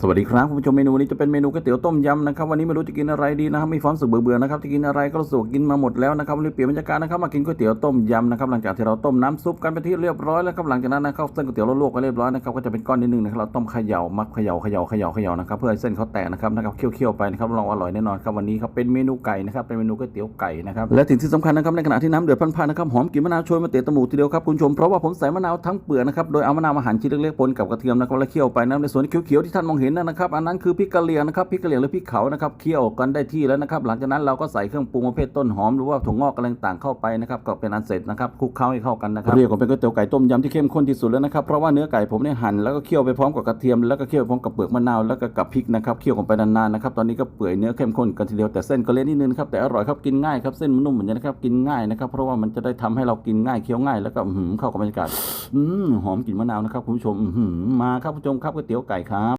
สวัสดีครับคุณผู้ชมเมนูนี้จะเป็นเมนูก๋วยเตี๋ยวต้มยำนะครับวันนี้ไม่รู้จะกินอะไรดีนะครับมีความสึกเบื่อๆนะครับจะกินอะไรก็รู้สึกกินมาหมดแล้วนะครับวันนี้เปลี่ยนบรรยากาศนะครับมากินก๋วยเตี๋ยวต้มยำนะครับหลังจากที่เราต้มน้ำซุปกันไปที่เรียบร้อยแล้วครับหลังจากนั้นนะครับเส้นก๋วยเตี๋ยวเราลวกไปเรียบร้อยนะครับก็จะเป็นก้อนนิดนึงนะครับเราต้มเขย่ามักเขย่าเขย่าเขย่าเขย่านะครับเพื่อให้เส้นเขาแตกนะครับนะครับเคี่ยวๆไปนะครับรับรองอร่อยแน่นอนครับวันนี้ครับเป็นเมนูไก่นะครับเป็นเมนูก๋วยเตี๋ยวไก่นะครับและสิ่งที่สำคัญนะครับในขณะที่น้ำเดือดพล่านๆนะครับหอมกลิ่นมะนาวโชยมาเตะตะหมูกทีเดียวครับคุณผู้ชมเพราะว่าผมใส่มะนาวทั้งเปลือกนะครับโดยเอามะนาวมาหั่นชิ้นเล็กๆปนกับกระเทียมนะครับแล้วเคี่ยวไปนะในส่วนเขียวๆที่ท่านมองเห็นนั่นนะครับ อันนั้นคือพริกกะเหรี่ยงนะครับพริกกะเหรี่ยงหรือพริกเขานะครับเคี่ยวกันได้ที่แล้วนะครับ หลังจากนั้นเราก็ใส่เครื่องปรุงประเภทต้นหอมหรือว่าถั่วงอกอะไรต่างเข้าไปนะครับก็เป็นอันเสร็จนะครับคลุกเคล้าให้เข้ากันนะครับเรียกว่าเป็นก๋วยเตี๋ยวไก่ต้มยำที่เข้มข้นที่สุดแล้วนะครับเพราะว่าเนื้อไก่ผมเนี่ยหั่นแล้วก็เคี่ยวไปพร้อมกับกระเทียมแล้วก็เคี่ยวพร้อมกับเปลือกมะนาวแล้วก็กับพริกนะครับเคี่ยวกันไปนานๆนะครับตอนนี้ก็เปื่อยเนื้อเข้มข้นกันทีเดียวแต่เส้นก็เละนิดนึงครับแต่อร่อยครับกินง่ายครับเส้นมันนุ่มเหมือนกันนะครับกินง่ายนะครับเพราะว่ามันจะได้ทำให้เรากินง่ายเคี้ยวง่ายแล้วก็หือเข้ากับบรรยากาศอืมหอมกลิ่นมะนาวนะครับคุณผู้ชมอื้อหือมาครับผู้ชมครับก๋วยเตี๋ยวไก่ครับ